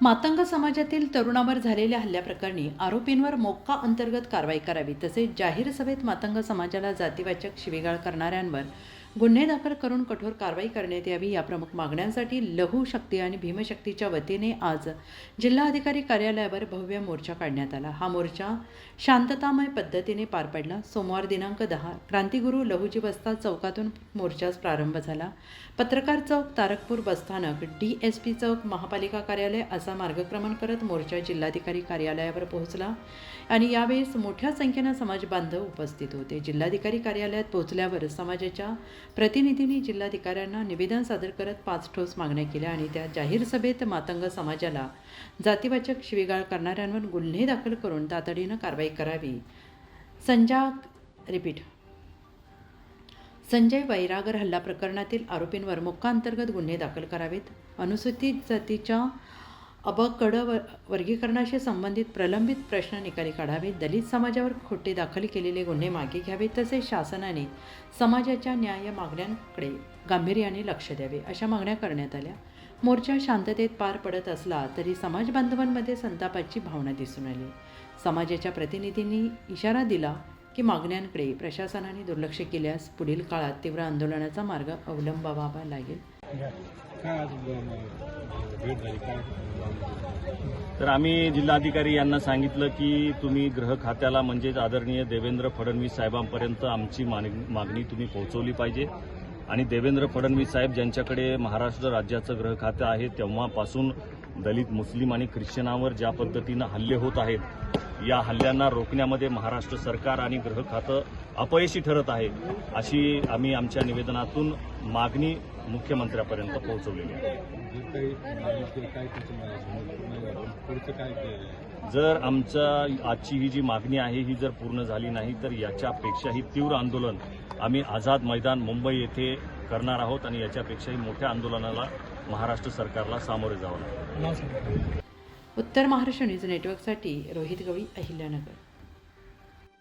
मातंग समाजातील तरुणावर झालेल्या हल्ल्याप्रकरणी आरोपींवर मोक्का अंतर्गत कारवाई करावी तसेच जाहीर सभेत मातंग समाजाला जातीवाचक शिवीगाळ करणाऱ्यांवर गुन्हे दाखल करून कठोर कारवाई करण्यात यावी या प्रमुख मागण्यांसाठी लघु शक्ती आणि भीमशक्तीच्या वतीने आज जिल्हाधिकारी कार्यालयावर भव्य मोर्चा काढण्यात आला. हा मोर्चा शांततामय पद्धतीने पार पडला. सोमवार दिनांक दहा क्रांतिगुरू लहुजी बस्ता चौकातून मोर्चास प्रारंभ झाला. पत्रकार चौक तारकपूर बसस्थानक डी एस पी चौक महापालिका कार्यालय असा मार्गक्रमण करत मोर्चा जिल्हाधिकारी कार्यालयावर पोहोचला आणि यावेळेस मोठ्या संख्येनं समाज बांधव उपस्थित होते. जिल्हाधिकारी कार्यालयात पोहोचल्यावर समाजाच्या प्रतिनिधींनी जिल्हाधिकाऱ्यांना निवेदन सादर करत पाच ठोस मागण्या केल्या आणि त्या जाहीर सभेत मातंग समाजाला जातीवाचक शिवीगाळ करणाऱ्यांवर गुन्हे दाखल करून तातडीनं कारवाई करावी. संजा रिपीट. संजय वैरागर हल्ला प्रकरणातील आरोपींवर मोक्का अंतर्गत गुन्हे दाखल करावेत. अनुसूचित जातीच्या अबकड व वर्गीकरणाशी संबंधित प्रलंबित प्रश्न निकाली काढावेत दलित समाजावर खोटे दाखल केलेले गुन्हे मागे घ्यावेत तसेच शासनाने समाजाच्या न्याय मागण्यांकडे गांभीर्याने लक्ष द्यावे अशा मागण्या करण्यात आल्या. मोर्चा शांततेत पार पडत असला तरी समाज बांधवांमध्ये संतापाची भावना दिसून आली. समाजाच्या प्रतिनिधींनी इशारा दिला की मागण्यांकडे प्रशासनाने दुर्लक्ष केल्यास पुढील काळात तीव्र आंदोलनाचा मार्ग अवलंबावा लागेल. तर आम्ही जिल्हाधिकारी यांना सांगितलं की तुम्ही गृह खात्याला म्हणजेच आदरणीय देवेंद्र फडणवीस साहेबांपर्यंत आमची माग- मागणी तुम्ही पोहोचवली पाहिजे. आणि देवेंद्र फडणवीस साहेब ज्यांच्याकडे महाराष्ट्र राज्याचं गृह खातं आहे तेव्हापासून दलित मुस्लिम आणि ख्रिश्चनावर ज्या पद्धतीनं हल्ले होत आहेत या हल्ल्यांना रोखण्यामध्ये महाराष्ट्र सरकार आणि गृह खातं अपयशी ठरत आहे अशी आम्ही आमच्या निवेदनातून मागणी मुख्यमंत्र्यापर्यंत पोहोचवलेली आहे. जर आमचा आजची ही जी मागणी आहे ही जर पूर्ण झाली नाही तर याच्यापेक्षाही तीव्र आंदोलन आम्ही आझाद मैदान मुंबई येथे करणार आहोत आणि याच्यापेक्षाही मोठ्या आंदोलनाला महाराष्ट्र सरकारला सामोरे जावं लागेल. उत्तर महाराष्ट्र न्यूज नेटवर्कसाठी रोहित गवळी अहिल्यानगर.